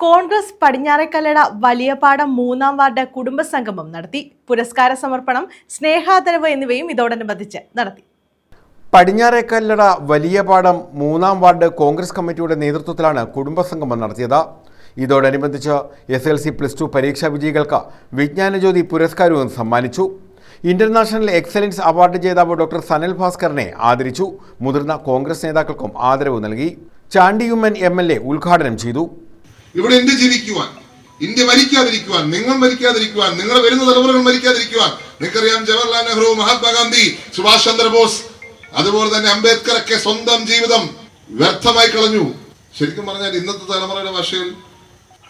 കോൺഗ്രസ് പടിഞ്ഞാറേക്കല്ലട വലിയപാടം മൂന്നാം വാർഡ് കുടുംബസംഗമം നടത്തി. പുരസ്കാര സമർപ്പണം സ്നേഹാദരവ് എന്നിവയും ഇതോടനുബന്ധിച്ച് നടത്തി. പടിഞ്ഞാറേക്കല്ലട വലിയപാടം മൂന്നാം വാർഡ് കോൺഗ്രസ് കമ്മിറ്റിയുടെ നേതൃത്വത്തിലാണ് കുടുംബസംഗമം നടത്തിയത്. ഇതോടനുബന്ധിച്ച് S L C plus two പരീക്ഷാ വിജയികൾക്ക് വിജ്ഞാനജ്യോതി പുരസ്കാരവും സമ്മാനിച്ചു. ഇന്റർനാഷണൽ എക്സലൻസ് അവാർഡ് ജേതാവ് ഡോക്ടർ സനൽ ഭാസ്കറിനെ ആദരിച്ചു. മുതിർന്ന കോൺഗ്രസ് നേതാക്കൾക്കും ആദരവ് നൽകി. ചാണ്ടിയുമ്മൻ എം എൽ എ ഉദ്ഘാടനം ചെയ്തു. ഇവിടെ ഇന്ത്യ ജീവിക്കുവാൻ? ഇന്ത്യ മരിക്കാതിരിക്കുവാൻ നിങ്ങൾ മരിക്കാതിരിക്കുവാൻ നിങ്ങൾ വരുന്ന തലമുറകൾ മരിക്കാതിരിക്കുവാൻ. നിങ്ങൾക്കറിയാം ജവഹർലാൽ നെഹ്റു മഹാത്മാഗാന്ധി സുഭാഷ് ചന്ദ്രബോസ് അതുപോലെ തന്നെ അംബേദ്കർ ഒക്കെ സ്വന്തം ജീവിതം വ്യർത്ഥമായി കളഞ്ഞു. ശരിക്കും പറഞ്ഞാൽ ഇന്നത്തെ തലമുറയുടെ ഭാഷയിൽ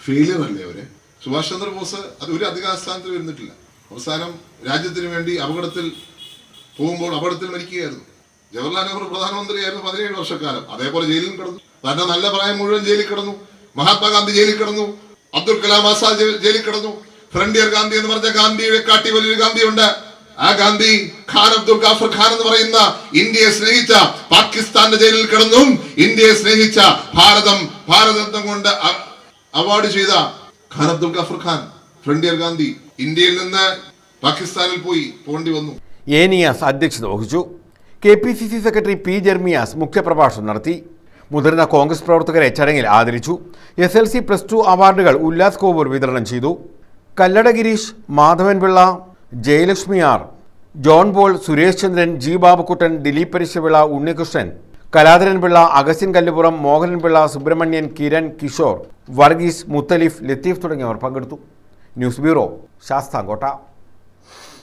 ഫെയിലിയർ അല്ലേ അവർ? സുഭാഷ് ചന്ദ്രബോസ് അത് ഒരു അധികാരസ്ഥാനത്ത് വരുന്നിട്ടില്ല. അവസാനം രാജ്യത്തിന് വേണ്ടി അപകടത്തിൽ പോകുമ്പോൾ അപകടത്തിൽ മരിക്കുകയായിരുന്നു. ജവഹർലാൽ നെഹ്റു പ്രധാനമന്ത്രിയായിരുന്നു പതിനേഴ് വർഷക്കാലം. അതേപോലെ ജയിലിൽ കിടന്നു. തന്നെ നല്ല പ്രായം മുഴുവൻ ജയിലിൽ കിടന്നു. മഹാത്മാഗാന്ധി ജയിലിൽ കിടന്നു അബ്ദുൽ കലാം ആസാദ് ജയിലിൽ കിടന്നു ഫ്രണ്ടിയർ ഗാന്ധി എന്ന് പറഞ്ഞ ഗാന്ധിയെ കാട്ടി വലിയൊരു ഗാന്ധിയുണ്ട്. ആ ഗാന്ധി ഖാൻ അബ്ദുൽ ഗാഫർ ഖാൻ എന്ന് പറയുന്ന ഇന്ത്യയെ സ്നേഹിച്ച പാകിസ്ഥാന്റെ ജയിലിൽ കിടന്നും. ഇന്ത്യയെ സ്നേഹിച്ച ഭാരതം ഭാരതത്വം കൊണ്ട് അവാർഡ് ചെയ്ത ഖാൻ അബ്ദുൽ ഗാഫർ ഖാൻ ഫ്രണ്ടിയർ ഗാന്ധി ഇന്ത്യയിൽ നിന്ന് പാകിസ്ഥാനിൽ പോയി പോണ്ടി വന്നു. ഏനിയാസ് അധ്യക്ഷത വഹിച്ചു. K P C C secretary P Jermias മുഖ്യപ്രഭാഷണം നടത്തി. മുതിർന്ന കോൺഗ്രസ് പ്രവർത്തകരെ ചടങ്ങിൽ ആദരിച്ചു. S L C plus two അവാർഡുകൾ ഉല്ലാസ് കോവൂർ വിതരണം ചെയ്തു. Kallada Girish Madhavan Pillai Jayalakshmi R John Paul Suresh Chandran G Babukuttan Dileep പരിശപിള്ള Unnikrishnan Kaladharan Pillai Augustine Kallupuram Mohananpillai Subramanian Kiran Kishore Varghese Muthalif Latheef തുടങ്ങിയവർ പങ്കെടുത്തു. News bureau Sasthamkotta.